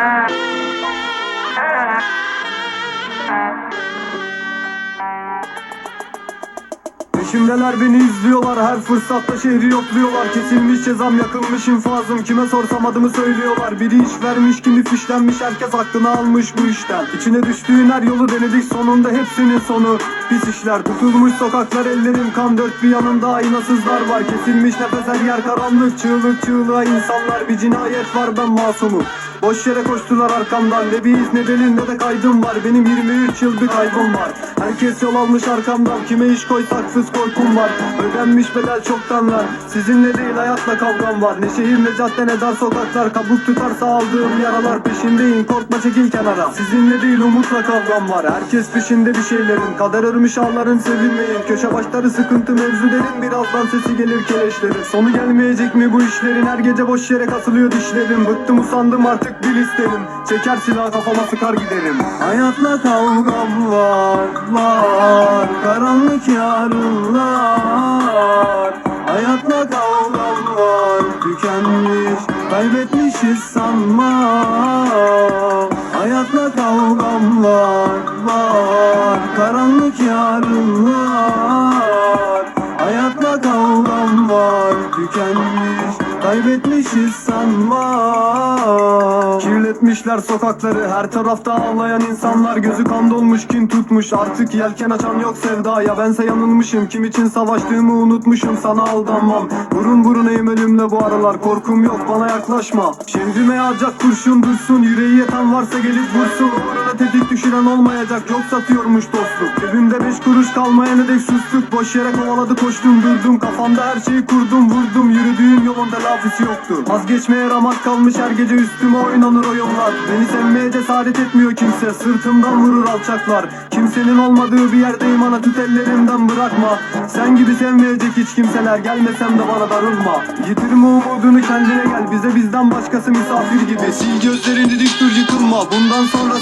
Bye. Peşimdeler beni izliyorlar her fırsatta şehri yokluyorlar. Kesilmiş cezam yakılmış infazım kime sorsam adımı söylüyorlar. Biri iş vermiş kimi fişlenmiş herkes aklını almış bu işten. İçine düştüğün her yolu denedik sonunda hepsinin sonu. Pis işler tutulmuş sokaklar ellerim kan dört bir yanımda aynasızlar var. Kesilmiş nefes her yer karanlık çığlık çığlığa insanlar. Bir cinayet var ben masumum. Boş yere koştular arkamdan Ne bir iz ne delil ne de kaydım var. Benim 23 yıl bir kaybım var. Herkes yol almış arkamdan Kime iş koysak fıs korkum var. Ödenmiş bedel çoktan var Sizinle değil hayatla kavgam var. Ne şehir ne cadde ne dar sokaklar Kabuk tutarsa aldığım yaralar Peşindeyim. Korkma çekil kenara. Sizinle değil umutla kavgam var. Herkes peşinde bir şeylerin. Kader örmüş ağların sevinmeyin. Köşe başları sıkıntı mevzu derin Birazdan sesi gelir keleşlerin. Sonu gelmeyecek mi bu işlerin? Her gece boş yere kasılıyor dişlerim. Bıktım usandım artık bil isterim. Çeker silah kafama sıkar giderim. Hayatla kavgam var yarınlar Hayatla kavgam var Tükenmiş kaybetmişiz sanma. Hayatla kavgam var var Karanlık yarınlar Hayatla kavgam var Tükenmiş kaybetmişiz sanma. Kirletmişler sokakları her tarafta ağlayan insanlar. Gözü kan dolmuş kin tutmuş. Artık yelken açan yok sevdaya. Bense yanılmışım kim için savaştığımı unutmuşum. Sana aldanmam. Burun burunayım ölümle bu aralar. Korkum yok bana yaklaşma. Şemdime yağacak kurşun dursun. Yüreği yeten varsa gelip vursun. Uğruna tetik düşüren olmayacak. Yok satıyormuş dostluk. Cebimde beş kuruş kalmayana dek sustuk. Boş yere kovaladı koştum durdum. Kafamda her şeyi kurdum vurdum. Yürüdüğüm yolun telafisi yoktu. Vazgeçmeye ramak kalmış her gece üstüme oynanır o Beni sevmeye cesaret etmiyor kimse. Sırtımdan vurur alçaklar. Kimsenin olmadığı bir yerdeyim. Ana tut ellerimden bırakma. Sen gibi sevmeyecek hiç kimseler. Gelmesem de bana darılma. Yitirme umudunu kendine gel. Bize bizden başkası misafir gibi. Sil gözlerini dik dur yıkılma. Bundan sonra